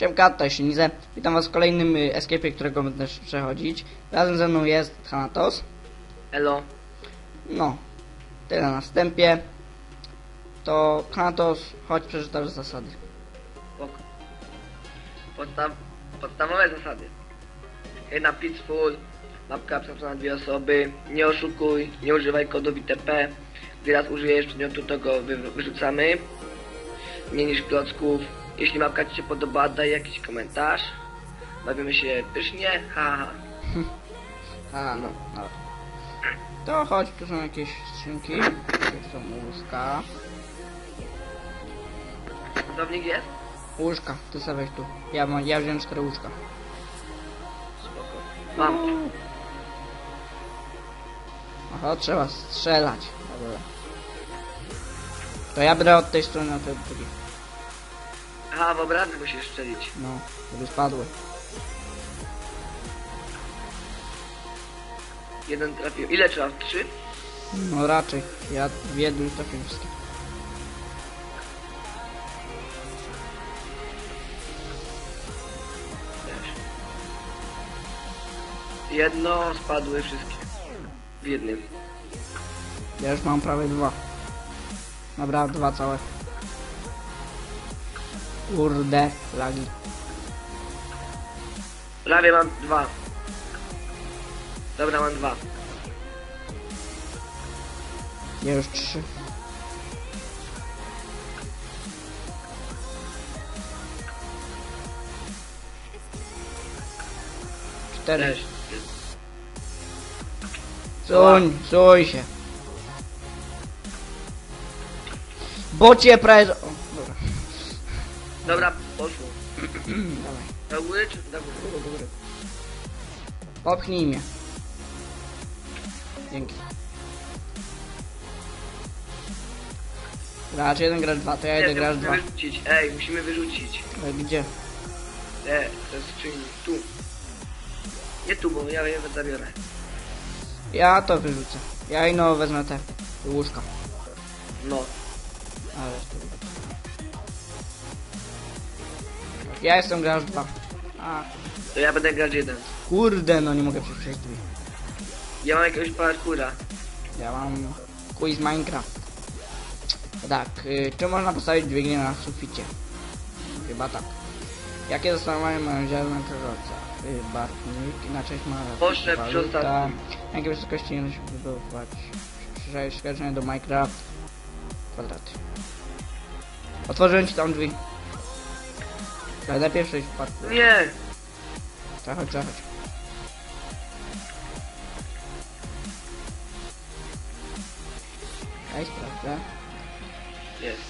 Siemka, tutaj Shinizę. Witam was w kolejnym y, escape, którego będę przechodzić. Razem ze mną jest Thanatos. Elo. No, tyle na wstępie. To Thanatos, chodź przeczytasz zasady. Spoko. Podstaw, podstawowe zasady. Jedna peaceful, mapka przeznaczona na dwie osoby, nie oszukuj, nie używaj kodów ITP. Gdy raz użyjesz przedmiotu, to go wy, wyrzucamy. Nie niż klocków. Jeśli mapka Ci się podoba, daj jakiś komentarz. Bawimy się pysznie, ha ha. A, no, no. To chodź, tu są jakieś skrzynki. Tu są łóżka. Budownik jest? Łóżka, ty sobie weź tu. Ja, mam, ja wziąłem cztery łóżka. Spoko. Mam. Oho, trzeba strzelać. Dobra. To ja będę od tej strony, a ty od drugiej. Aha, w obrazy musisz strzelić. No, żeby spadły. Jeden trafił. Ile trzeba? Trzy? No raczej. Ja w jednym trafiłem wszystkie. Jedno, spadły wszystkie. W jednym. Ja już mam prawie dwa. Dobra, dwa całe. Kurde, lagi. Prawie mam dwa. Dobra, mam dwa. Ja już trzy. Cztery. Suń, suń się. Bocie prawie... Dobra. Poszło. Dawaj. Do góry czy do góry? Do góry. Popchnij mnie. Dzięki. Gracz jeden, gracz dwa, to ja idę gracz musimy dwa. wyrzucić. Ej, musimy wyrzucić. Ale Gdzie? E, to jest skrzyni. Tu. Nie tu, bo ja je zabiorę. Ja to wyrzucę. Ja ino wezmę te łóżka. No. Ale to... Ja jestem gracz dwa. A, To ja będę grać jeden. kurde, no nie mogę przejść drzwi. Ja mam jakiegoś parkura. Ja mam quiz Minecraft. Tak, y, czy można postawić dźwignię na suficie? Chyba tak. Jakie zastanowienia mają ziarna królowca? Y, barwnik, na cześć ma Proszę, waluta. przeostatni. Jakie wysokości nie da się wybudować? Przyszedłeś skojarzenie do Minecraft. Kwadraty. Otworzyłem ci tam drzwi. Ale najpierw przejść w parku. Nie! Zachodź, zachodź. Ej, sprawdzę. Jest.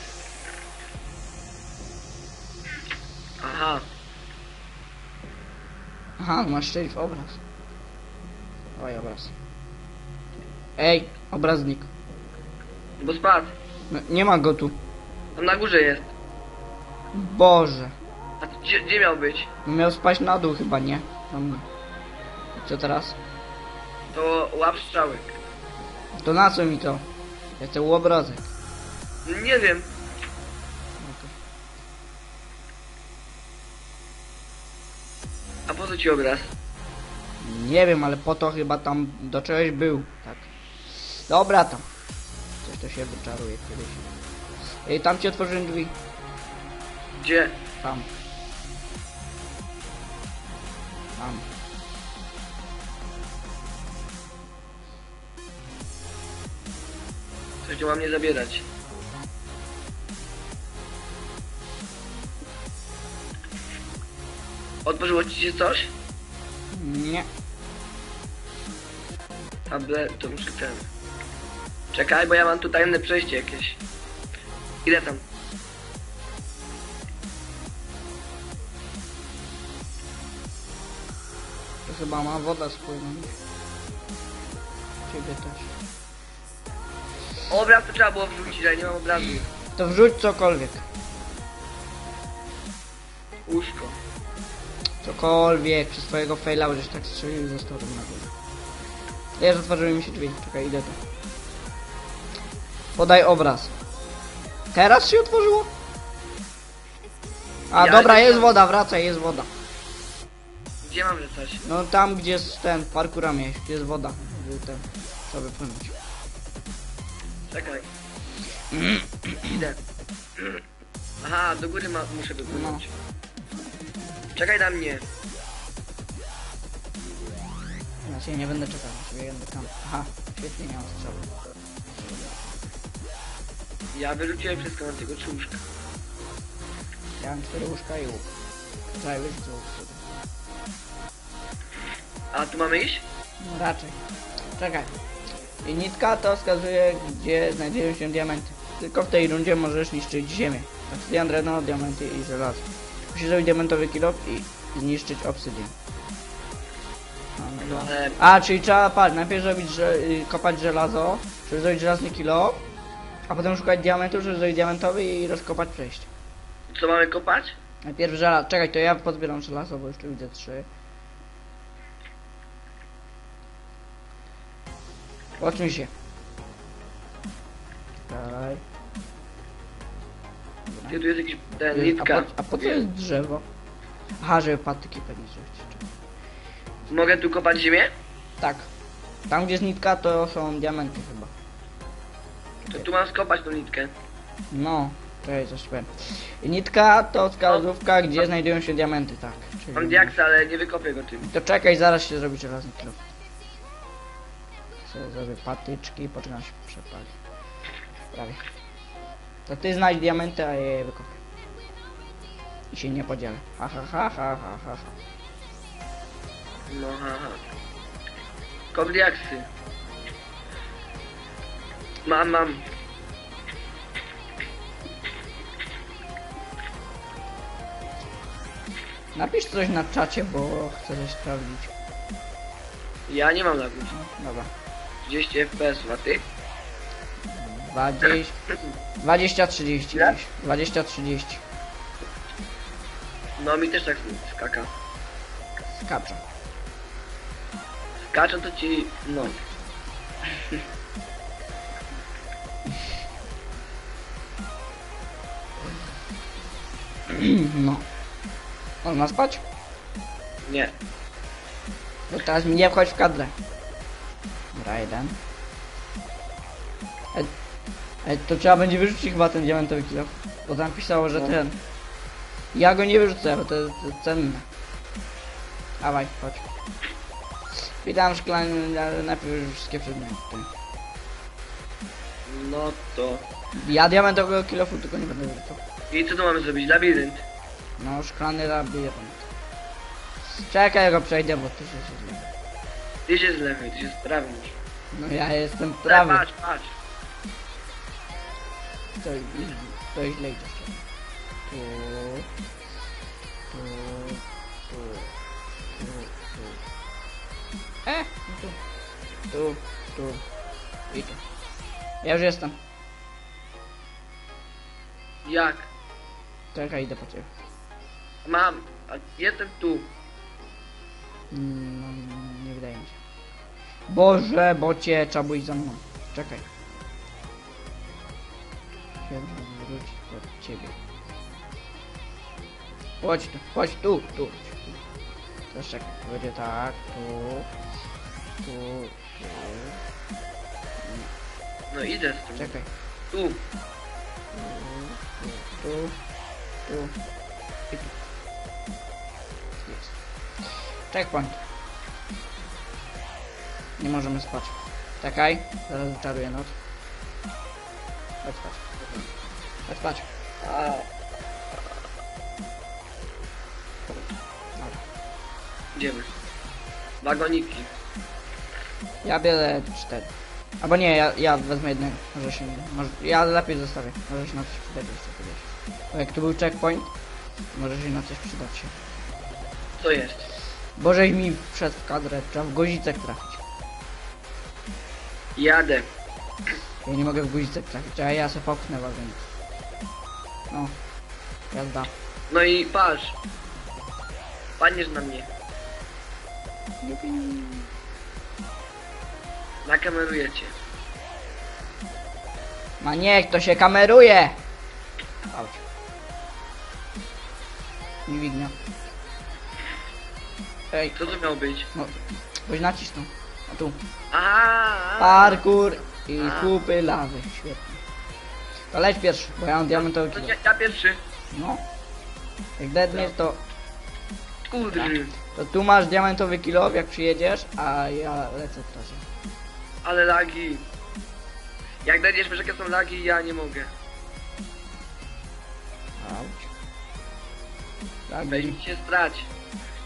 Aha. Aha, masz strzelić w obraz. Oj, obraz. Ej, obraznik. Bo spadł. No, nie ma go tu. Tam na górze jest. Boże. A gdzie, gdzie miał być? No miał spaść na dół chyba, nie? I Co teraz? To łap strzały. To na co mi to? Ja chcę obrazek. Nie wiem. No A po co ci obraz? Nie wiem, ale po to chyba tam do czegoś był. Tak. Dobra tam. Coś to się wyczaruje kiedyś. Ej, tam ci otworzyłem drzwi. Gdzie? Tam. Tam. Coś tu mam nie zabierać. Otworzyło ci się coś? Nie. Able, to muszę ten. Czekaj, bo ja mam tu tajemne przejście jakieś. Ile tam? Chyba ma woda spłynąć. Ciebie też. Obraz to trzeba było wrzucić, ale nie mam obrazu. To wrzuć cokolwiek. Łóżko. Cokolwiek. Przez twojego faila żeś tak strzelił i został tam na górze. Ja otworzyły mi się drzwi. Czekaj, idę tu. Podaj obraz. Teraz się otworzyło? A Ja dobra, jest woda, wracaj, jest woda. Gdzie mam rzucać? No tam gdzie jest ten parkura mieć, gdzie jest woda. Żeby ten sobie płynąć. Czekaj. Idę. Aha, do góry ma, muszę wypłynąć. Czekaj na mnie. Ja się nie będę czekał, ciebie będę tam. Aha, świetnie nie mam strzału. Ja wyrzuciłem wszystko na tego czuszka. Ja mam cztery łóżka i łuk. Trzeba wyrzucić łuk. A tu mamy iść? No raczej. Czekaj. I nitka to wskazuje, gdzie znajdują się diamenty. Tylko w tej rundzie możesz niszczyć ziemię. Obsydian, drewno, diamenty i żelazo. Musisz zrobić diamentowy kilo i zniszczyć obsydian. No, no, no. A, czyli trzeba patrz, najpierw zrobić, że, y, kopać żelazo, żeby zrobić żelazny kilo, a potem szukać diamentu, żeby zrobić diamentowy i rozkopać przejście. co mamy kopać? Najpierw żelazo, czekaj, to ja pozbieram żelazo, bo jeszcze widzę trzy. Odsuń się. Dalej. Gdzie tu jest jakiś ten, A nitka. po, a po co jest drzewo? Aha, żeby patyki pewnie zrobić. Mogę tu kopać ziemię? Tak. Tam gdzie jest nitka to są diamenty chyba. To tu mam skopać tą nitkę. No, to jest coś powiem. Nitka to wskazówka, gdzie znajdują się diamenty, tak. Czyli... Mam diaksa, ale nie wykopię go tym. To czekaj, zaraz się zrobi żelazny. Sobie zrobię patyczki, poczekam się przepali. Prawie. To ty znajdź diamenty, a ja je wykopię. I się nie podzielę. Ha ha ha ha ha ha. ha. No haha. Kop diaksy. Mam, mam. Napisz coś na czacie, bo chcę coś sprawdzić. Ja nie mam lagów. No, dobra. 30 fps, a ty? 20, 20 30 Ile? gdzieś. 20 30. No mi też tak skaka. Skaczę. Skaczą to ci... no. No. Można spać? Nie. No teraz mi nie wchodź w kadrę. Dobra, jeden. E, e, to trzeba będzie wyrzucić chyba ten diamentowy kilo. Bo tam pisało, że No. ten. Ja go nie wyrzucę, bo to jest to jest cenne. Dawaj, chodź. Witam szklany, ale najpierw już wszystkie przedmioty. No to... Ja diamentowego kilofu tylko nie będę wyrzucał. I co tu mamy zrobić? Labirynt. No, szklany labirynt. Czekaj, ja go przejdę, bo to się źle. Ty się z lewej, ty się z prawej. No ja jestem Prawy. Patrz, patrz. To, to źle idzie. Tu, tu, tu, tu, tu. E, no tu, tu, tu i tu. Ja już jestem. Jak? Czekaj, idę po ciebie. Mam. A jestem tu. Mm, Boże, bocie, trzeba było iść za mną. Czekaj. Się wrócić do ciebie. Chodź tu, chodź tu, tu. tu. Teraz czekaj, to będzie tak, tu, tu, tu. No idę z tym. Czekaj, Tu. tu, tu i tu. Jest. Checkpoint. Nie możemy spać. Czekaj, zaraz wyczaruję noc. Chodź spać. Chodź spać. Dobra. idziemy. Wagoniki. Ja biorę cztery. Albo nie, ja, ja wezmę jednego. Może się nie. Może, ja lepiej zostawię. Może się na coś przydać jeszcze kiedyś. Bo jak tu był checkpoint, może się na coś przydać się. Co jest? Bożeś mi w kadrę, trzeba w guzicek trafić. Jadę. Ja nie mogę w guzicek trafić, a ja se popchnę wagonik. No. Jazda. No i patrz. Paniesz na mnie. Nakameruję cię. Ma niech to się kameruje! Auć. Dźwignia. Ej, Co to miało być? no, weź nacisnął. A tu. Parkour i kupy lawy. Świetnie. To leć pierwszy, bo ja mam diamentowy To kilo. ja, ja pierwszy. No. Jak dedniesz, to, Kurde. to tu masz diamentowy kilo, jak przyjedziesz, a ja lecę czasie. Ale lagi. Jak dajesz wiesz jakie są lagi, ja nie mogę. Auć. Tak, Weź mi się strać.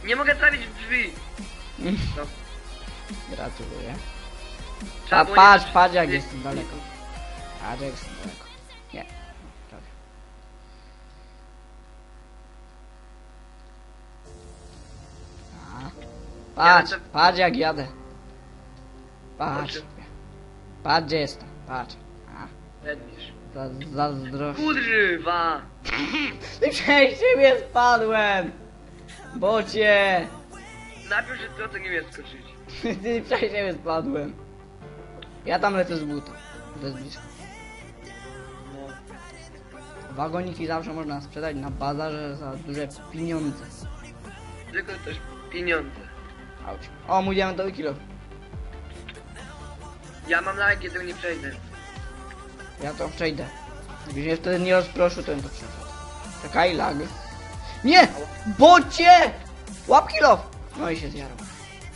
Nie mogę trafić w drzwi. No. Gratuluję. A patrz, nie- patrz jak nie- jestem daleko. Patrz jak jestem daleko. Nie. A. Patrz, Jadę. patrz jak jadę. Patrz. Patrz gdzie jestem, patrz. A, Wednisz. za, zazdrość. Kurwa! Przez ciebie spadłem! Bocie! Napisz, że to, to nie jest skoczyć. Ty ciebie spadłem. Ja tam lecę z buta. To jest blisko. No. Wagoniki zawsze można sprzedać na bazarze za duże pieniądze. Tylko też pieniądze. Auć. O, mój diamentowy kilo. Ja mam lagi, tego nie przejdę. Ja to przejdę. Gdybyś mnie wtedy nie rozproszył, to bym to przeszedł. Czekaj, lag. Nie! Bocie! Łap kilo! No i się zjarał.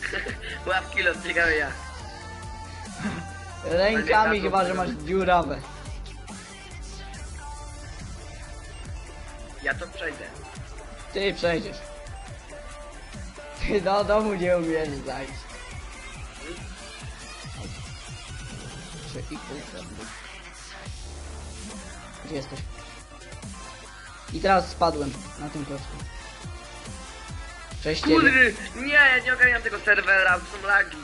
Łap kilo, ciekawe jak. Rękami chyba, że masz dziurawe. Ja to przejdę. Ty przejdziesz. Ty do domu nie umiesz zajść. Trzy i. Gdzie jesteś? I teraz spadłem na tym klocku. Cześć. Kurde! Nie, ja nie ogarniam tego serwera, to są lagi.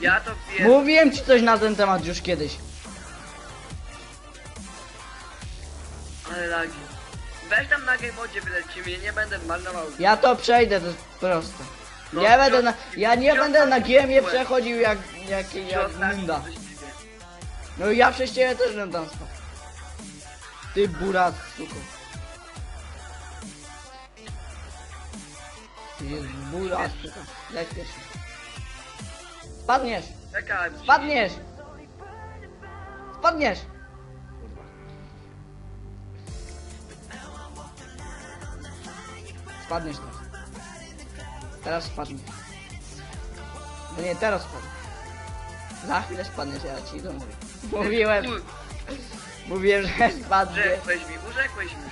Ja to wiem. Mówiłem ci coś na ten temat już kiedyś. Ale lagi. Weź tam na game modzie wylecimy, nie będę marnował. Ja to przejdę, to jest proste. No, będę na, ja nie będę na byłem. przechodził jak, jak, jak munda. No i ja przez ciebie też bym tam spał. Ty burat, suko. Jest burat, suko. Leć pierwszy. Spadniesz! Czekaj. Spadniesz! Spadniesz! Spadniesz teraz. Teraz spadniesz. No nie, teraz spadniesz. Za chwilę spadniesz, ja ci to mówię. Mówiłem, mówiłem, że spadniesz. Urzekłeś mi, urzekłeś mi.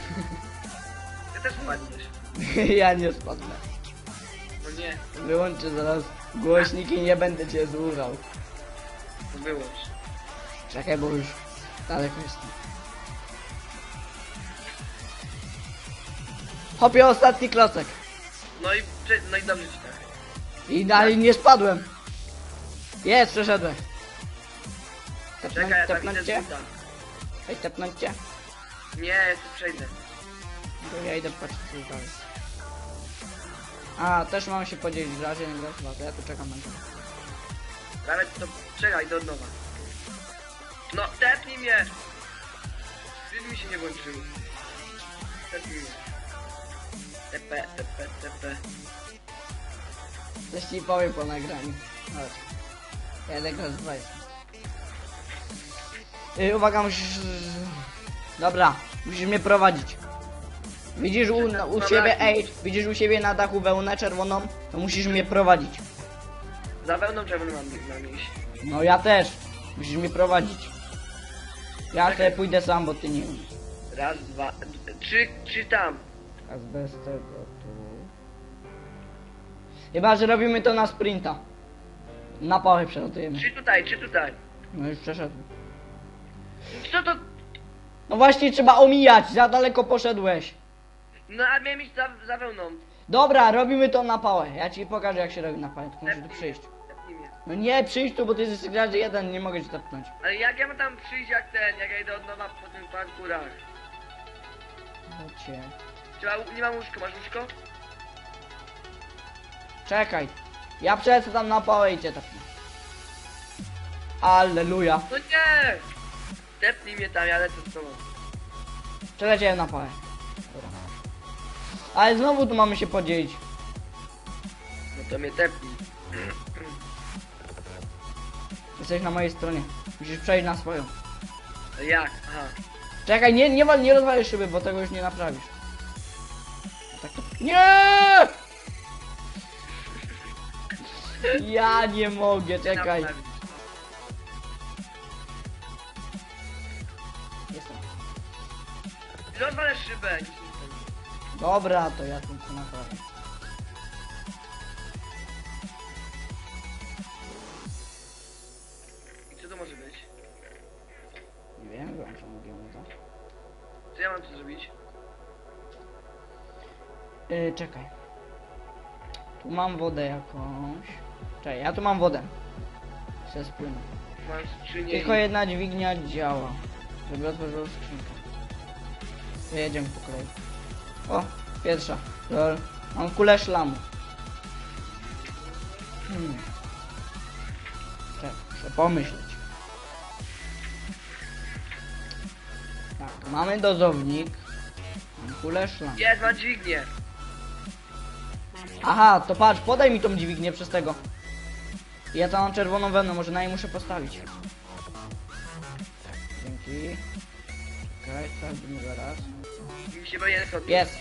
Ty też spadniesz. Ja nie spadnę. Nie, Wyłączę zaraz głośniki i nie będę cię słuchał. wyłącz. Czekaj, bo już daleko jestem. Hopie, ostatni klocek. No i, prze- no i dobrze ci tak. I dalej nie spadłem. Jest, przeszedłem. Czekaj, Tepnąć, ja tam tepnąć cię? z buta. Weź tepnąć cię? Nie, ja tu przejdę. To ja idę patrzeć co dalej. A, też mam się podzielić w razie nie grać chyba, to ja tu czekam na to. Nawet to czekaj do nowa. No, tepnij mnie! Film mi się nie włączył. Tepnij mnie. TP, TP, TP. Coś ci powiem po nagraniu. Chodź. Idę grać w Vice. Yy, uwaga, musisz... Dobra, musisz mnie prowadzić. Widzisz u, u siebie, ej, widzisz u siebie na dachu wełnę czerwoną? To musisz mnie prowadzić. Za wełną czerwoną mam, mam iść. No ja też. Musisz mnie prowadzić. Ja sobie pójdę sam, bo ty nie umiesz. Raz, dwa, trzy, trzy tam. A bez tego tu... Chyba, że robimy to na sprinta. Na pałę przelatujemy. Trzy tutaj, trzy tutaj. No już przeszedłem. Co to? No właśnie trzeba omijać, za daleko poszedłeś. No a miałem iść za, za wełną. Dobra, robimy to na pałę. Ja ci pokażę jak się robi na pałę, tylko muszę tu przyjść. Mnie. No nie, przyjdź tu, bo ty jesteś gracz jeden, nie mogę cię tepnąć. Ale jak ja mam tam przyjść jak ten, jak ja idę od nowa po tym parkurach? Chodźcie. Trzeba, nie mam łóżko, masz łóżko? Czekaj. Ja przelecę tam na pałę i cię tepnę. Alleluja. No nie! Tepnij mnie tam, ja lecę z tobą. Przeleciałem na pałę. Dobra. Ale znowu tu mamy się podzielić. No to mnie tepnij. Jesteś na mojej stronie. Musisz przejść na swoją. No jak? Aha. Czekaj, nie, nie, wal- nie rozwalisz szyby, bo tego już nie naprawisz. Tak to... Nie! Ja nie mogę, czekaj. Naprawić. Jestem. Rozwalę szybę. nic nie zrobię. Dobra, to ja tu to naprawię. I co to może być? Nie wiem, wyłączam mówię to. Co ja mam tu zrobić? Yy, czekaj. Tu mam wodę jakąś. Czekaj, ja tu mam wodę. Se spłynę. Mam skrzynię Tylko i... jedna dźwignia działa. Żeby otworzył skrzynkę. To jedziemy po kolei. O, pierwsza. Lol. Mam kulę szlamu. Hmm. Czekaj, muszę pomyśleć. Tak, mamy dozownik. Mam kulę szlamu. Jest, mam dźwignię. Aha, to patrz, podaj mi tą dźwignię przez tego. Ja tam mam czerwoną wełnę, może na niej muszę postawić. Dzięki. Czekaj, sprawdzimy zaraz. Się boję. Jest!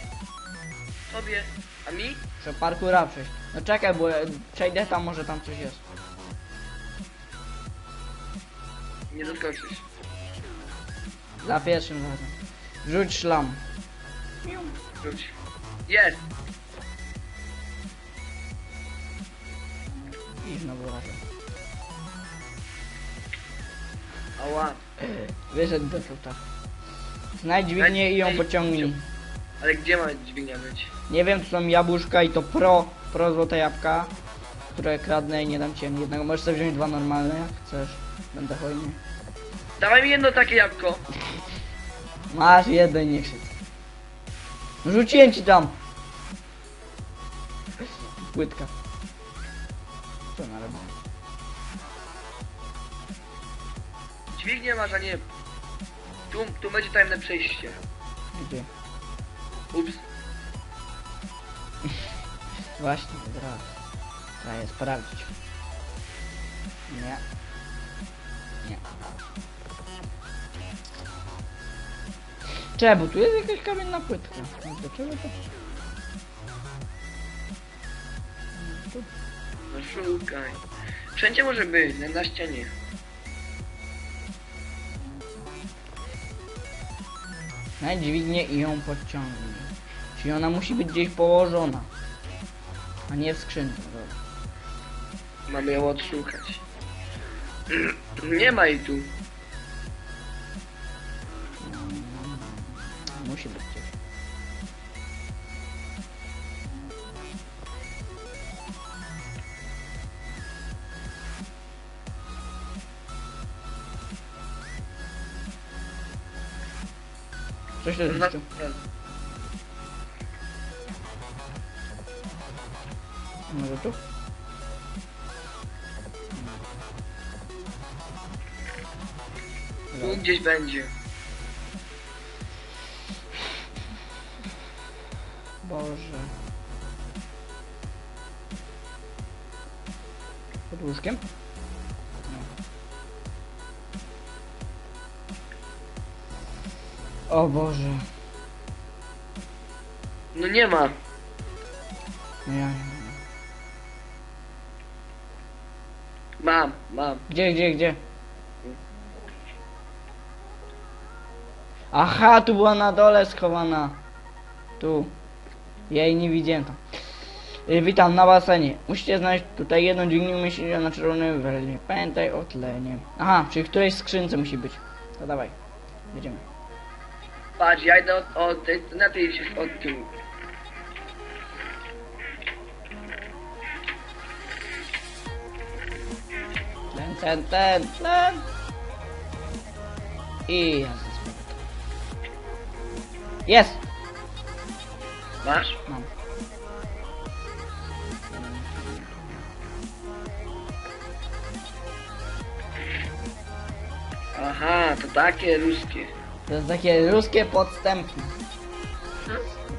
Tobie. A mi? Muszę parkura przejść. No czekaj, bo ja przejdę tam, może tam coś jest. Nie doskoczysz. Za pierwszym razem. Rzuć szlam. Rzuć. Jest. I znowu razem. Ała. Wyszedł do tuta. Znajdź dźwignię i ją pociągnij. Ale gdzie ma dźwignia być? Nie wiem, to są jabłuszka i to pro, pro złote jabłka, które kradnę i nie dam ci ani jednego. Możesz sobie wziąć dwa normalne, jak chcesz. Będę hojny. Dawaj mi jedno takie jabłko. Masz jeden, nie krzycz. Rzuciłem ci tam. Płytka. Co na robię? Dźwignię masz, a nie... Tu, tu będzie tajemne przejście. Gdzie? Ups. Właśnie, od razu. Trzeba je sprawdzić. Nie. Nie. Czemu? Tu jest jakaś kamienna płytka. No Do czego to? No szukaj. Wszędzie może być, na, na ścianie. Znajdź dźwignię i ją podciągnij. Czyli ona musi być gdzieś położona. A nie w skrzynce. Mamy ją odszukać. Nie ma jej tu. Tu Na, jest tu. Może tu? tu gdzieś będzie. Boże. Pod łóżkiem? O Boże. No nie ma. No ja nie wiem. Mam, mam. Gdzie, gdzie, gdzie? Aha, tu była na dole schowana. Tu. Ja jej nie widziałem tam. Y, Witam na basenie. Musicie znaleźć tutaj jedną dźwignię myślicie na czerwonym welnie. Pamiętaj o tlenie. Aha, czyli w którejś skrzynce musi być. To dawaj. Jedziemy. Patrz, ja idę od, od tej, tej się od tyłu. Ten, ten, ten, ten. I ja Jest! Masz? Mam. Aha, to takie ruskie. To jest takie ruskie podstępne.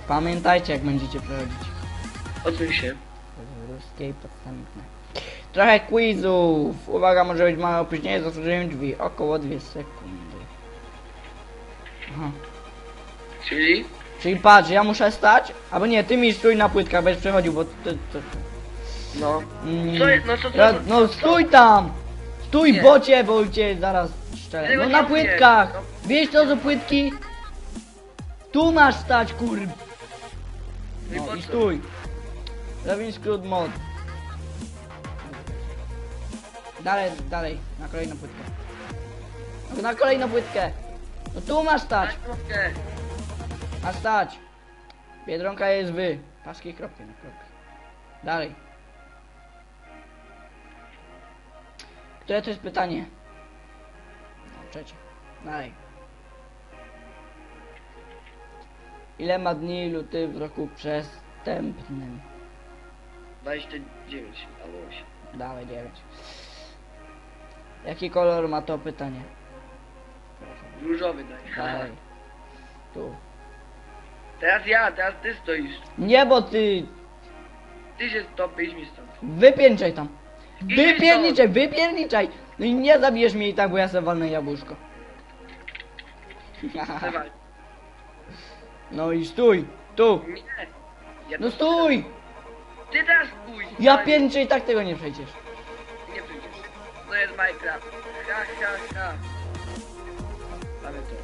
Pamiętajcie jak będziecie przechodzić. Odsuń się. Ruskiej podstępne. Trochę quizów. Uwaga, może być małe opóźnienie, zasłużyłem drzwi. Około 2 sekundy. Aha. Czyli? Czyli patrz, ja muszę stać? Albo nie, ty mi stój na płytkach, będziesz przechodził, bo ty... ty, No. mm, Co jest- no co- co- ja, co- no co- stój tam! Stój Nie. bocie, bo cię zaraz szczelę. No na nie płytkach! No. Wiesz to, że płytki? Tu masz stać, kur... No i co? stój. Robin skrót mod. Dalej, dalej, na kolejną płytkę. No, na kolejną płytkę. No tu masz stać, masz stać. Biedronka jest wy. Paski kropki na kropki. Dalej. Które to jest pytanie? No, trzecie. Dalej. Ile ma dni luty w roku przestępnym? 29 albo 8. Dawaj 9. Jaki kolor ma to pytanie? Różowy daj. Tu. Teraz ja, teraz ty stoisz. Nie, bo ty Ty się stopy, idź mi stąd. wypięczaj tam. Wypierniczaj, wypierniczaj. No i nie zabijesz mnie i tak, bo ja sobie walnę jabłuszko. Dawaj. No i stój. Tu. Nie. Ja No to- stój. Ty teraz stój. Ja Daj. pierniczę i tak tego nie przejdziesz. Nie przyjdziesz. To jest Minecraft. Ha, ha, ha. Mamy to.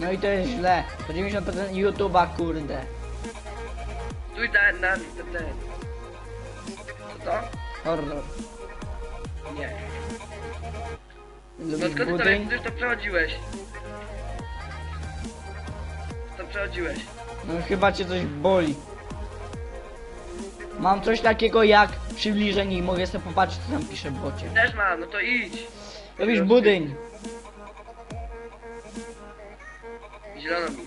No i to jest źle. To 90% YouTube'a, kurde. Stój na, na, na ten. Co to? Horror. Nie. No Lubisz skąd ty to wiesz? budyń? Ty już to przechodziłeś. Przechodziłeś. No chyba cię coś boli. Mam coś takiego jak przybliżenie i mogę sobie popatrzeć co tam pisze w bocie. Też mam, no to idź. Robisz budyń. Zielono mi.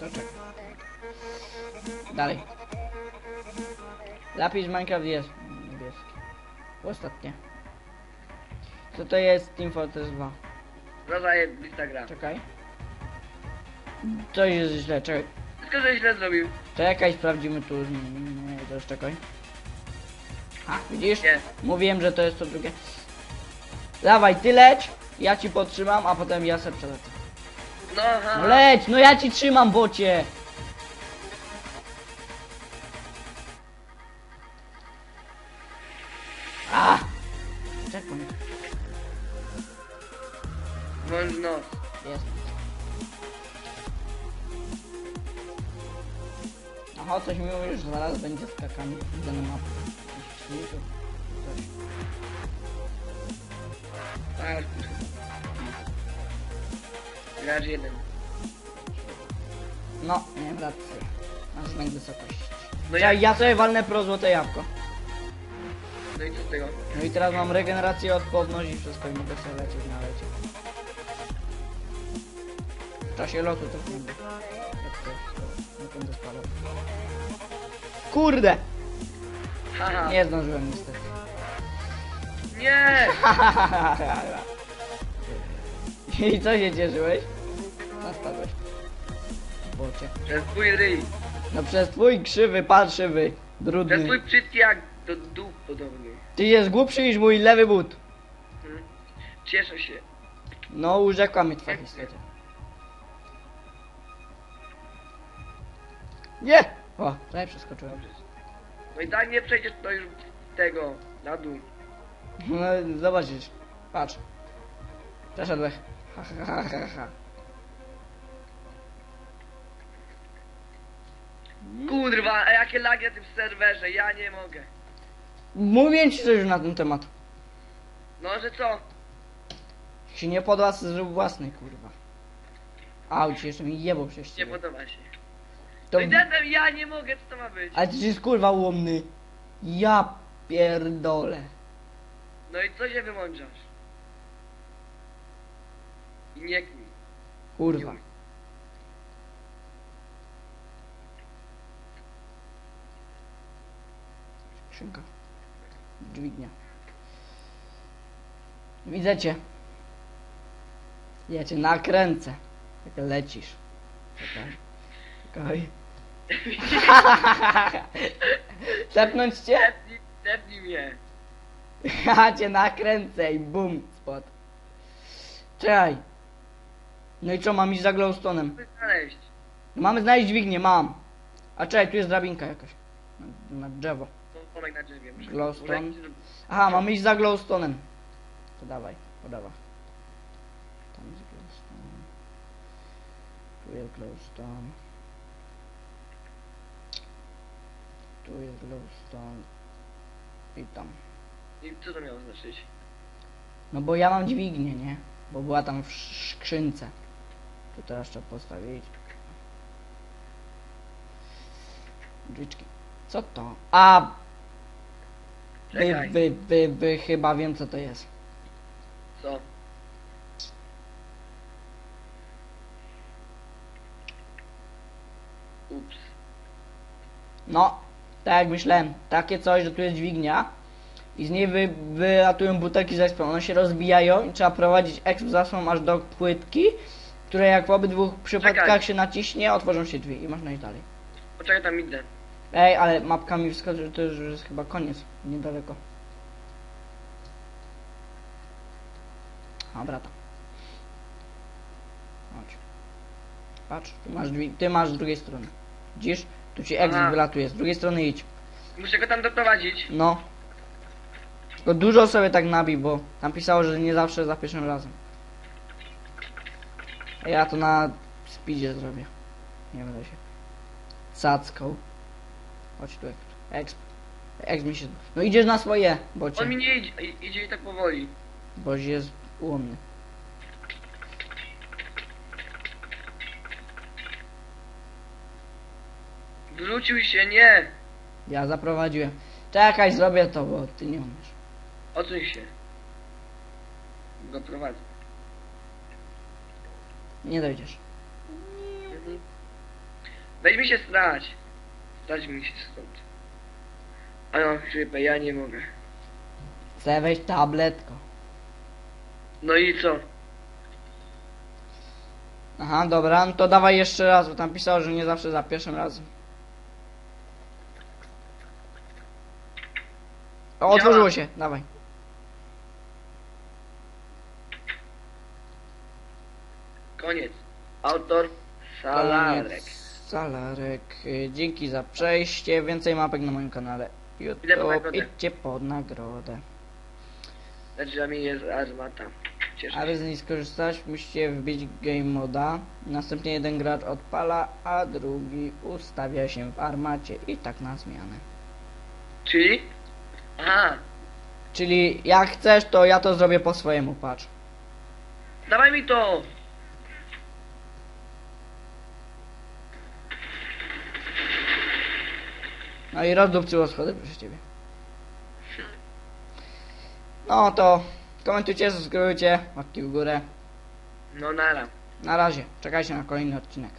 To czekaj. Dalej. Lapis Minecraft jest niebieski. Ostatnie. Co to jest Team Fortress 2? Rozaje lista gra. Czekaj. Coś jest źle, czekaj. Tylko, że źle zrobił. Czekaj, sprawdzimy tu. Nie, to już czekaj. Widzisz? Nie. Mówiłem, że to jest to drugie. Dawaj, ty leć, ja ci podtrzymam, a potem ja se przelecę. No, ha. No leć, no ja ci trzymam, bocie! Gracz jeden. No, nie rację. Mam znak wysokości. No ja, ja sobie walnę pro złote jabłko. No i co z tego? No i teraz mam regenerację, odporność i wszystko i mogę sobie lecieć na lecie. W czasie lotu też będę. Jak to nie będę spadał. Kurde! Haha. Nie zdążyłem niestety. Nie! I co się cieszyłeś? Spadłeś. Bocie. Przez twój ryj. No przez twój krzywy, parszywy, Przez brudny. twój brzydki jak do dup podobny. Ty jest głupszy niż mój lewy but. Hmm? Cieszę się. No, urzekła mnie twoja historia. Nie! O, tutaj przeskoczyłem. Dobrze. No i tak nie przejdziesz to już tego, na dół. No, zobaczysz. Patrz. Przeszedłeś. Ha, ha, ha, ha, ha. Kurwa, a jakie lagi na tym serwerze, ja nie mogę. Mówię ci coś już na ten temat. No, że co? Się nie podoba, to zrób własny, kurwa. Auć, jeszcze mi jebał przez Nie podoba się. To... No i zatem ja nie mogę, co to ma być? Ale ty jest kurwa łomny. Ja pierdolę. No i co się wymądrzasz? I nie kmij. Kurwa. Skrzynka. Dźwignia. Widzę cię. Ja cię nakręcę. Jak lecisz. Czekaj. Czekaj. Tepnąć cię? Tepnij mnie. Ja cię nakręcę i bum, spot. Czekaj. No i co, mam iść za? Chcę znaleźć. Mamy znaleźć dźwignię, mam. A czekaj, tu jest drabinka jakaś. Na, na drzewo. Tomek na drzewie. muszę- Glowstone. muszę Aha, mamy iść za glowstonem. To dawaj, podawa. Tam jest glowstone. Tu jest glowstone. Tu jest glowstone. I tam. I co to miało znaczyć? No bo ja mam dźwignię, nie? Bo była tam w skrzynce. Tu teraz trzeba postawić. Drzwiczki. Co to? A! Czekaj. wy, wy, wy chyba wiem co to jest. Co? Ups. No, tak jak myślałem. Takie coś, że tu jest dźwignia. I z niej wy, wylatują butelki z ekspem. One się rozbijają i trzeba prowadzić exp zasłon aż do płytki, które jak w obydwu przypadkach się naciśnie, otworzą się drzwi i można iść dalej. Poczekaj, tam idę. Ej, ale mapkami wskaże, że to już jest chyba koniec. Niedaleko. A, brata. Chodź. Patrz, tu masz drzwi, ty masz z drugiej strony. Widzisz? Tu ci exit Aha. wylatuje, z drugiej strony idź. Muszę go tam doprowadzić. No. Tylko dużo sobie tak nabij, bo tam pisało, że nie zawsze za pierwszym razem. A ja to na speedzie zrobię. Nie będę się cacką. Chodź tu, exp. Exp. Mi się... No idziesz na swoje, bo cię... On mi nie idzie, idzie i tak powoli. Boś jest ułomny. Wrócił się, nie! Ja zaprowadziłem. Czekaj, zrobię to, bo ty nie umiesz. Odsuń się. Go prowadzę. Nie dojdziesz. Weź mi się strać. Strać mi się stąd. A ja mam chrypę, ja nie mogę. Chcę wejść tabletko. No i co? Aha, dobra, no to dawaj jeszcze raz, bo tam pisało, że nie zawsze za pierwszym razem. O, otworzyło się, dawaj. Koniec. Autor Salarek. Koniec. Salarek. Y, Dzięki za przejście. Więcej mapek na moim kanale. YouTube. Idźcie pod nagrodę. Za drzwiami jest armata. Cieszę Aby z niej skorzystać, musicie wbić game moda. Następnie jeden gracz odpala, a drugi ustawia się w armacie. I tak na zmianę. Czyli? Aha. Czyli jak chcesz, to ja to zrobię po swojemu, patrz. Dawaj mi to! No i rozdupcyło schody proszę ciebie. No to komentujcie, subskrybujcie, łapki w górę. No nara. Na razie, czekajcie na kolejny odcinek.